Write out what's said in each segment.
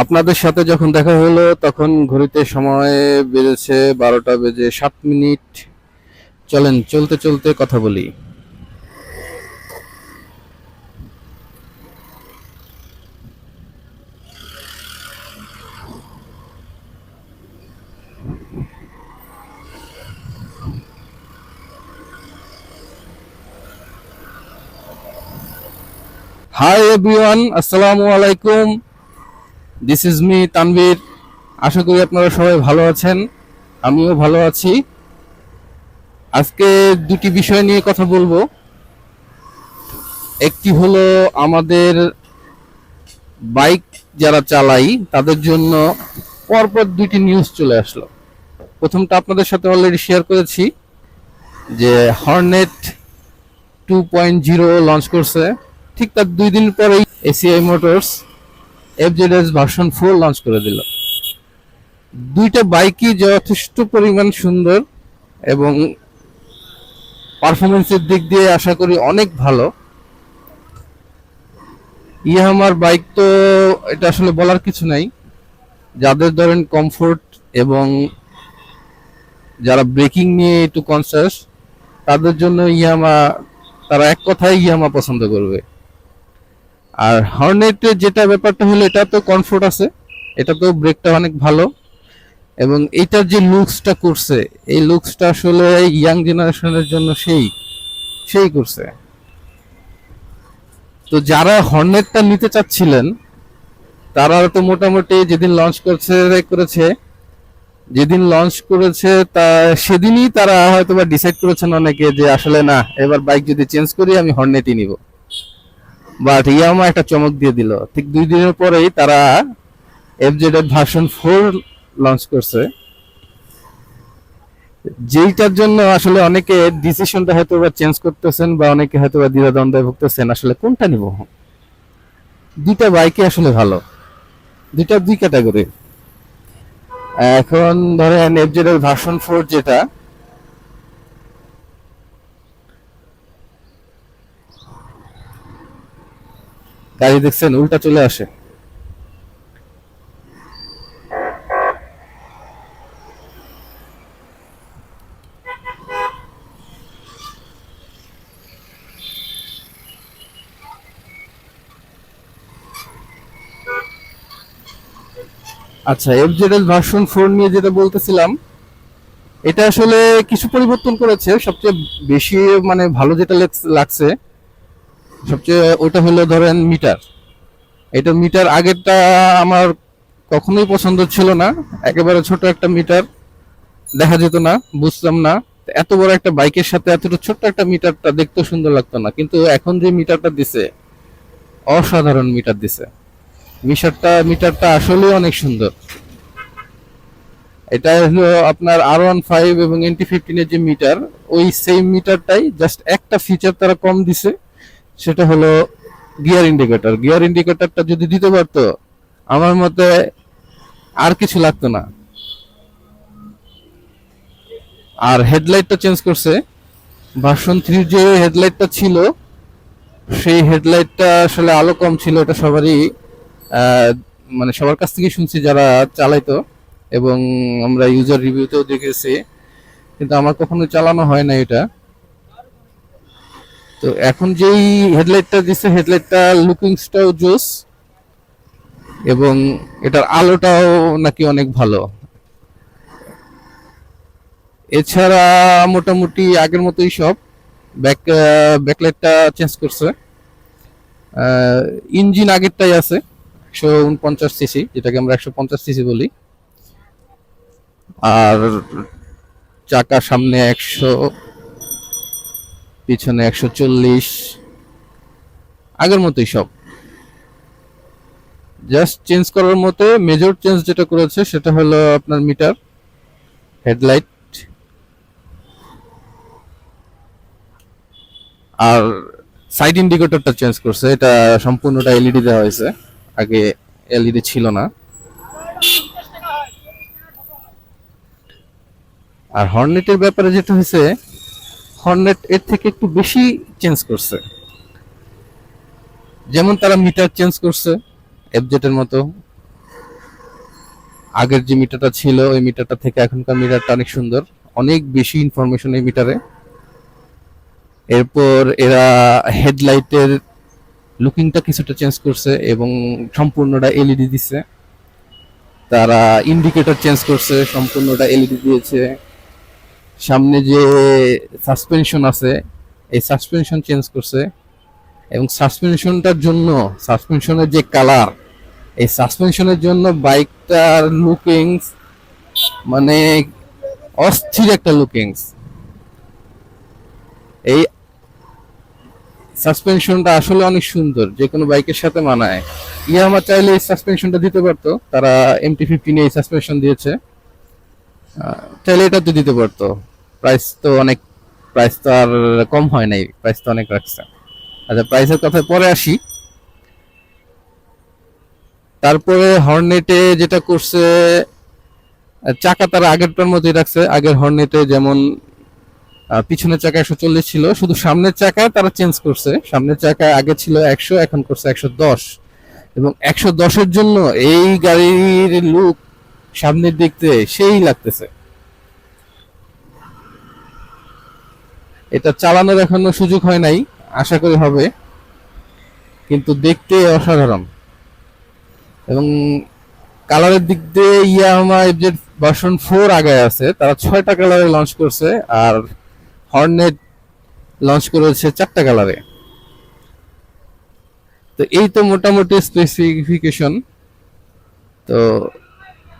আপনাদের সাথে যখন দেখা হলো, তখন ঘড়িতে সময় বেজেছে বারোটা বেজে সাত মিনিট। চলেন, চলতে চলতে কথা বলি। হাই এভরিওয়ান আসসালামু আলাইকুম। দিস ইজ মি তানভীর আশা করি আপনারা সবাই ভালো আছেন। আমিও ভালো আছি। আজকে দুটি বিষয় নিয়ে কথা বলব। একটি হলো আমাদের বাইক যারা চালাই, তাদের জন্য পরপর দুইটি নিউজ চলে আসলো। প্রথমটা আপনাদের সাথে অলরেডি শেয়ার করেছি যে Hornet two point zero launch করছে। ঠিক তার দুই দিন পরেই ACI motors FZS version four launch করে দিল। দুইটা বাইকই যথেষ্ট পরিমাণ সুন্দর এবং পারফরমেন্সের দিক দিয়ে আশা করি অনেক ভালো। ইয়ামার বাইক তো এটা আসলে বলার কিছু নাই। যাদের ধরেন কমফোর্ট এবং যারা ব্রেকিং নিয়ে একটু কনসাস তাদের জন্য ইয়ামা তারা এক কথায় ইয়ামা পছন্দ করবে। আর হর্নেটের যেটা ব্যাপারটা হলো, এটা তো কমফোর্ট আছে। এটা তো ব্রেকটা অনেক ভালো। এবং এটার যে লুকসটা করছে, এই লুকসটা আসলে ইয়াং জেনারেশনের জন্য সেই সেই করছে। তো যারা হর্নেটটা নিতে চাচ্ছিলেন, তারা তো মোটামুটি যেদিন লঞ্চ করছে, করেছে, যেদিন লঞ্চ করেছে, তা সেদিনই তারা হয়তো বা ডিসাইড করেছেন অনেকে যে আসলে না, এবার বাইক যদি চেঞ্জ করি, আমি হর্নেটই নিব। বাট ইয়ামা একটা চমক দিয়ে দিল। ঠিক দুই দিনের পরেই তারা এফজেড এর ভার্সন ফোর লঞ্চ করছে। যেইটার জন্য আসলে অনেকে ডিসিশনটা হয়তো বা চেঞ্জ করতেছেন বা অনেকে হয়তো বা দ্বিধাদ্বন্দ্বে ভুগতেছেন, আসলে কোনটা নিব? দুইটা বাইকে আসলে ভালো। দুইটা দুই ক্যাটাগরি এখন ধরেন এফজেড এর ভার্সন ফোর যেটা গাড়ি দেখছেন, উল্টা চলে আসে। আচ্ছা এফজেডএল ভার্সন ফোর নিয়ে যেটা বলতেছিলাম, এটা আসলে কিছু পরিবর্তন করেছে। সবচেয়ে বেশি মানে ভালো যেটা লাগছে সবচেয়ে ওটা হলো ধরেন মিটার। এটা মিটার আগেরটা আমার কখনোই পছন্দ ছিল না। একেবারে ছোট একটা মিটার, দেখা যেত না, বুঝতাম না। এত বড় একটা বাইকের সাথে এতটা ছোট্ট একটা মিটারটা দেখতে সুন্দর লাগতো না। কিন্তু এখন যে মিটারটা দিছে, অসাধারণ মিটার দিছে। মিটারটা মিটারটা আসলে অনেক সুন্দর। এটা হলো আপনার আর ওয়ান ফাইভ এবং এনটি ফিফটিনের যে মিটার, ওই সেম মিটারটাই জাস্ট একটা ফিচার তারা কম দিছে। সেটা হলো গিয়ার ইন্ডিকেটর। গিয়ার ইন্ডিকেটরটা যদি দিতে পারতো, আমার মতে আর কিছু লাগতো না। আর হেডলাইটটা চেঞ্জ করছে। ভার্সন থ্রির যে হেডলাইটটা ছিল, সেই হেডলাইটটা আসলে আলো কম ছিল, এটা সবারই মানে সবার কাছ থেকে শুনছি যারা চালাইতো এবং আমরা ইউজার রিভিউতেও দেখেছি। কিন্তু আমার কখনো চালানো হয় না এটা। তো এখন যেই হেডলাইটটা দিচ্ছে হেডলাইটটা লুকিংসটাও জোস এবং এটার আলোটাও নাকি অনেক ভালো। এছাড়া মোটামুটি আগের মতোই সব। ব্যাক ব্যাকলাইটটা চেঞ্জ করছে। ইঞ্জিন আগেরটাই আছে, একশো উনপঞ্চাশ সিসি যেটাকে আমরা একশো পঞ্চাশ সিসি বলি। আর চাকা সামনে একশো পিছনে একশো চল্লিশ। আগের মতোই সব। জাস্ট চেঞ্জ করার মতো মেজর চেঞ্জ যেটা করেছে সেটা হলো আপনার মিটার হেডলাইট আর সাইড ইন্ডিকেটরটা চেঞ্জ করছে। এটা সম্পূর্ণটা এলইডি দেওয়া হয়েছে। আগে এলইডি ছিল না। আর হর্নেটের ব্যাপারে যেটা হয়েছে হর্নেট এর থেকে একটু বেশি চেঞ্জ করছে। যেমন তারা মিটার চেঞ্জ করছে এফজেটের মতো। আগের যে মিটারটা ছিল, ওই মিটারটা থেকে এখনকার মিটারটা অনেক সুন্দর। অনেক বেশি ইনফরমেশন এই মিটারে। এরপর এরা হেডলাইটের লুকিংটা কিছুটা চেঞ্জ করছে এবং সম্পূর্ণটা এলইডি দিছে। তারা ইন্ডিকেটর চেঞ্জ করছে, সম্পূর্ণটা এলইডি দিয়েছে। সামনে যে সাসপেনশন আছে, এই সাসপেনশন চেঞ্জ করছে এবং সাসপেনশনটার জন্য সাসপেনশনের যে কালার এই সাসপেনশনের জন্য বাইকটার লুকিংস মানে অস্থির একটা লুকিংস এই সাসপেনশনটা আসলে অনেক সুন্দর, যে কোনো বাইকের সাথে মানায়। ইয়ামা চাইলে এই সাসপেনশনটা দিতে পারতো, তারা এমটি ফিফটিন এই সাসপেনশন দিয়েছে। চাইলে এটা তো দিতে পারতো। প্রাইস তো অনেক প্রাইস তো আর কম হয় নাই প্রাইস তো অনেক রাখছে। আচ্ছা প্রাইসের কথায় পরে আসি। তারপরে হর্নেটে যেটা করছে, চাকা তারা আগেরটার মতোই রাখছে। আগের হর্নেটে যেমন পিছনের চাকা একশো চল্লিশ ছিল, শুধু সামনের চাকা তারা চেঞ্জ করছে। সামনের চাকা আগে ছিল একশো, এখন করছে একশো দশ। এবং একশো দশের জন্য এই গাড়ির লুক সামনের দেখতে সেই লাগতেছে। এটা চালানোর এখনও সুযোগ হয় নাই, আশা করি হবে। কিন্তু দেখতে অসাধারণ। এবং কালারের দিক দিয়ে ইয়ামা এফজেড ভার্সন ফোর আগে আছে। তারা ছয়টা কালারে লঞ্চ করছে আর হর্নেট লঞ্চ করেছে চারটা কালারে। তো এই তো মোটামুটি স্পেসিফিকেশন তো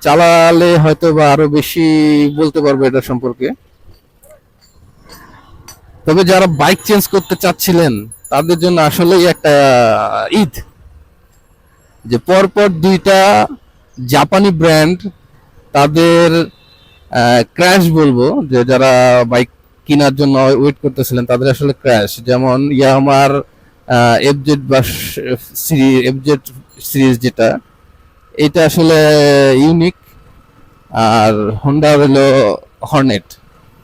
চালালে হয়তো বা আরও বেশি বলতে পারব এটা সম্পর্কে। তবে যারা বাইক চেঞ্জ করতে চাচ্ছিলেন, তাদের জন্য আসলেই একটা ঈদ। যে পরপর দুইটা জাপানি ব্র্যান্ড তাদের ক্র্যাশ বলব, যে যারা বাইক কেনার জন্য ওয়েট করতেছিলেন, তাদের আসলে ক্র্যাশ যেমন ইয়ামার এফজেড বা সিরিজ এফজেড সিরিজ যেটা, এটা আসলে ইউনিক আর হন্ডা হলো হর্নেট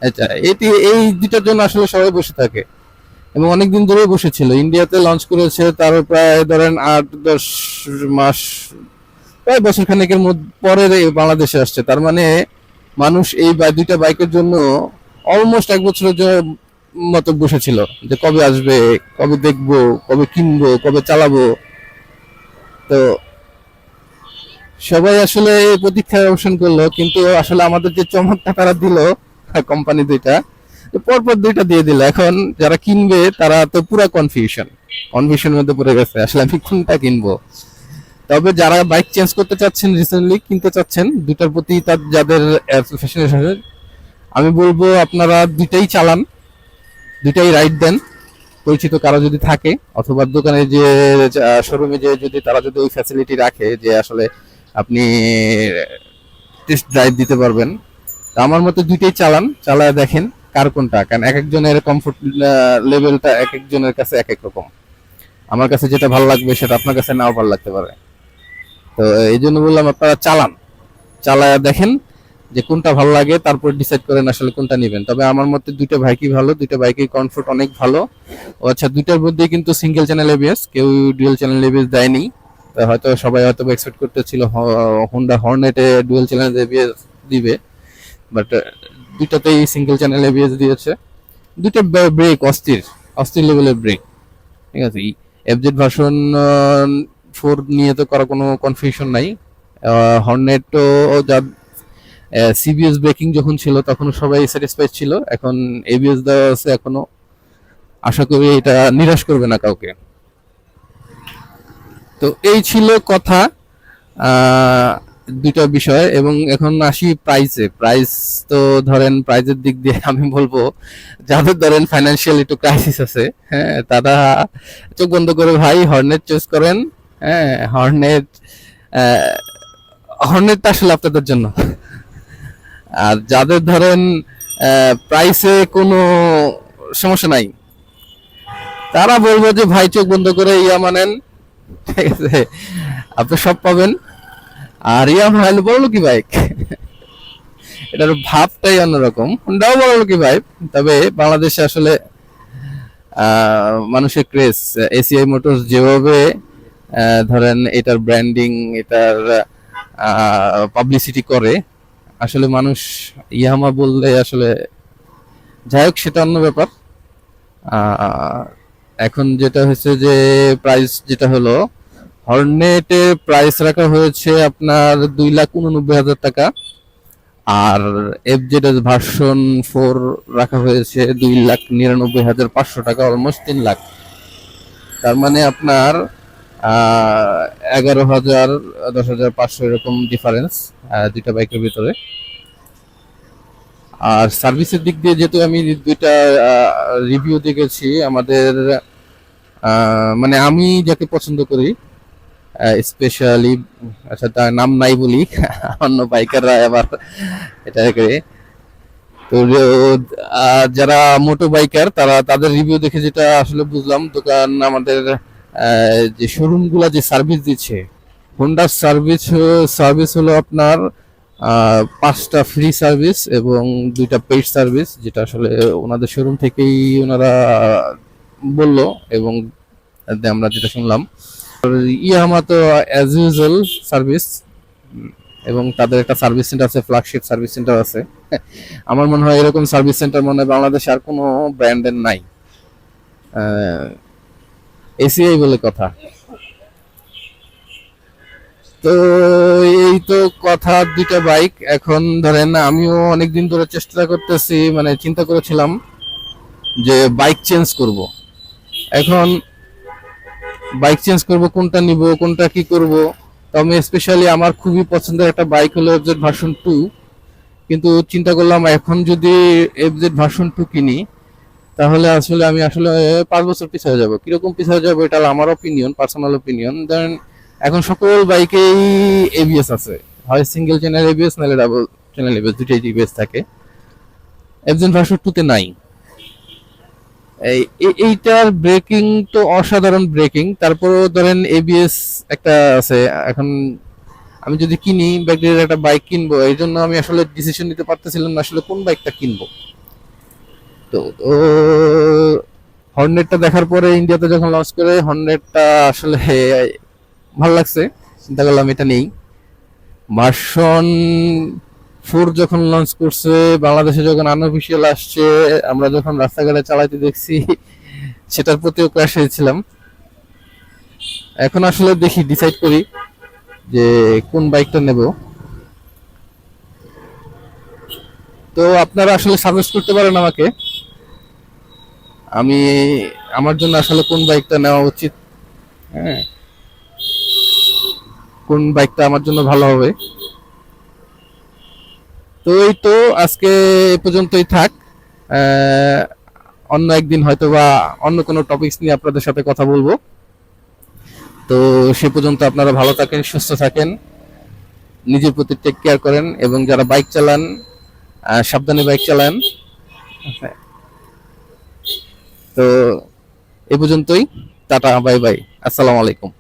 আচ্ছা এটি, এই দুটার জন্য আসলে সবাই বসে থাকে। এবং অনেকদিন ধরে বসেছিল। ইন্ডিয়াতে লঞ্চ করেছে তার প্রায় ধরেন আট, দশ মাস, প্রায় বছর খানেকের পরে বাংলাদেশে আসছে। তার মানে মানুষ এই দুইটা বাইকের জন্য অলমোস্ট এক বছরের মতো বসেছিল যে কবে আসবে, কবে দেখব, কবে কিনবো, কবে চালাবো। তো সবাই আসলে প্রতীক্ষায় অবসান করল, কিন্তু আসলে আমাদের যে চমকটা তারা দিল কোম্পানি দুইটা পরপর দুইটা দিয়ে দিল। এখন যারা কিনবে, তারা তো পুরো কনফিউশন কনফিউশনের মধ্যে পড়ে গেছে, আসলে আমি কোনটা কিনবো? তবে যারা বাইক চেঞ্জ করতে চাচ্ছেন রিসেন্টলি কিনতে চাচ্ছেন দুটার প্রতি তার যাদের আমি বলব আপনারা দুইটাই চালান, দুইটাই রাইড দেন। পরিচিত কারও যদি থাকে, অথবা দোকানে যে শোরুমে যে যদি তারা যদি ওই ফ্যাসিলিটি রাখে, যে আসলে আপনি টেস্ট ড্রাইভ দিতে পারবেন আমার মতে দুইটাই চালান, চালায় দেখেন কার কোনটা, কারণ এক একজনের কমফোর্ট লেভেলটা এক একজনের কাছে এক এক রকম। আমার কাছে যেটা ভালো লাগবে সেটা আপনার কাছে নাও ভালো লাগতে পারে। তো এই জন্য বললাম আপনারা চালান, চালায় দেখেন যে কোনটা ভালো লাগে, তারপর ডিসাইড করেন আসলে কোনটা নেবেন। তবে আমার মতে দুইটা বাইকই ভালো, দুইটা বাইকের কমফোর্ট অনেক ভালো। ও আচ্ছা দুইটার মধ্যে কিন্তু সিঙ্গেল চ্যানেল এবিএস কেউ ডুয়েল চ্যানেল এবিএস দেয়নি। হয়তো সবাই হয়তো এক্সপেক্ট করতেছিল হোন্ডা হর্নেটে ডুয়েল চ্যানেল এবিএস দিবে। বাট দুইটাতেই সিঙ্গেল চ্যানেল এবিএস দিয়েছে। দুইটা ব্রেক অস্থির অস্থির লেভেলের ব্রেক ঠিক আছে এফজেড ভার্সন ফোর নিয়ে তো করার কোনো কনফিউশন নাই। হর্নেটও যা সিবিএস ব্রেকিং যখন ছিল তখন সবাই স্যাটিসফাইড ছিল। এখন এবিএস দেওয়া আছে এখনও। আশা করি এটা নিরাশ করবে না কাউকে। তো এই ছিল কথা। দুইটা বিষয় এবং এখন আসি প্রাইসে প্রাইস তো ধরেন প্রাইজের দিক দিয়ে আমি বলব, যাদের ধরেন ফাইন্যান্সিয়াল একটু ক্রাইসিস আছে হ্যাঁ তারা চোখ বন্ধ করে ভাই হর্নেট চুজ করেন হ্যাঁ হর্নেট হর্নেটটা আসলে আপনাদের জন্য। আর যাদের ধরেন প্রাইসে কোনো সমস্যা নাই, তারা বলব যে ভাই চোখ বন্ধ করে ইয়া মানেন, ঠিক আছে, আপনি সব পাবেন। আর ইয়া হলো বড় কি বাইক এটার ভাবটাই অন্যরকম। হুন্ডাও বড় কি বাইক তবে বাংলাদেশে আসলে মানুষের ক্রেজ এসিআই মোটরস যেভাবে ধরেন এটার ব্র্যান্ডিং এটার পাবলিসিটি করে, আসলে মানুষ ইয়ামা বললে আসলে, যাই হোক সেটা অন্য ব্যাপার। এখন যেটা হচ্ছে যে প্রাইস যেটা হলো হর্নেটের প্রাইস রাখা হয়েছে আপনার দুই লাখ উননব্বই হাজার টাকা। আর এফজেড এস ভার্সন ফোর রাখা হয়েছে দুই লাখ নিরানব্বই হাজার পাঁচশো টাকা অলমোস্ট তিন লাখ। তার মানে আপনার এগারো হাজার, দশ হাজার পাঁচশো এরকম ডিফারেন্স দুইটা বাইকের ভিতরে। আর সার্ভিসের দিক দিয়ে যেহেতু আমি দুইটা রিভিউ দেখেছি, আমাদের মানে আমি যাকে পছন্দ করি স্পেশালি আচ্ছা তার নাম নাই বলি, অন্য বাইকাররা আবার এটা করে। তো যারা মোটো বাইকার তারা তাদের রিভিউ দেখে যেটা আসলে বুঝলাম, দোকান আমাদের যে শোরুমগুলা যে সার্ভিস দিচ্ছে হোন্ডার সার্ভিস সার্ভিস হলো আপনার পাঁচটা ফ্রি সার্ভিস এবং দুইটা পেইড সার্ভিস যেটা আসলে ওনাদের শোরুম থেকেই ওনারা বলল এবং আমরা যেটা শুনলাম। ইয়ামা তো অ্যাজ ইউজুয়াল সার্ভিস এবং তাদের একটা সার্ভিস সেন্টার আছে ফ্ল্যাগশিপ সার্ভিস সেন্টার আছে। আমার মনে হয় এরকম সার্ভিস সেন্টার মনে হয় বাংলাদেশে আর কোনো ব্র্যান্ডের নাই। এসিআই বলে কথা। তো এই তো কথা, দুইটা বাইক এখন ধরেন আমিও অনেকদিন ধরে চেষ্টা করতেছি মানে চিন্তা করেছিলাম যে বাইক চেঞ্জ করব। এখন বাইক চেঞ্জ করব, কোনটা নিব, কোনটা কি করব। তো আমি স্পেশালি আমার খুবই পছন্দের একটা বাইক হলো এফজেড ভার্সন টু কিন্তু চিন্তা করলাম এখন যদি এফজেড ভার্সন টু কিনি, তাহলে আসলে আমি আসলে পাঁচ বছর পিছিয়ে যাব। কীরকম পিছিয়ে যাব এটা আমার অপিনিয়ন পার্সোনাল অপিনিয়ন দেন এখন সকল বাইকেই এবিএস আছে। হয় সিঙ্গেল চ্যানেল এবিএস নাহলে ডাবল চ্যানেল এবিএস দুটাই এবিএস থাকে। এফজেড ভার্সন টুতে নাই। এইটার ব্রেকিং তো অসাধারণ ব্রেকিং। তারপরেও ধরেন এবিএস একটা আছে, এখন আমি যদি কিনি ব্যাকডের একটা বাইক কিনবো, এই জন্য আমি আসলে ডিসিশন নিতে পারতেছিলাম না আসলে কোন বাইকটা কিনবো। তো তো হর্নেটটা দেখার পরে ইন্ডিয়াতে যখন লঞ্চ করে হর্নেটটা আসলে ভালো লাগছে, চিন্তা করলাম এটা নেই। ভার্সন ফোর যখন লঞ্চ করছে, বাংলাদেশে যখন আনঅফিসিয়াল আসছে, আমরা যখন রাস্তাঘাটে চালাইতে দেখছি, সেটার প্রতিও ক্রাশ হয়েছিলাম। এখন আসলে দেখি ডিসাইড করি যে কোন বাইকটা নেব। তো আপনারা আসলে সাজেস্ট করতে পারেন আমাকে। আমি, আমার জন্য আসলে কোন বাইকটা নেওয়া উচিত? হ্যাঁ। কোন বাইকটা আমার জন্য ভালো হবে? তো এই তো আজকে এ পর্যন্তই থাক। অন্য একদিন হয়তো বা অন্য কোনো টপিকস নিয়ে আপনাদের সাথে কথা বলব। তো সে পর্যন্ত আপনারা ভালো থাকেন সুস্থ থাকেন নিজের প্রতি টেক কেয়ার করেন এবং যারা বাইক চালান সাবধানে বাইক চালান। তো এ পর্যন্তই টাটা বাই বাই আসসালামু আলাইকুম।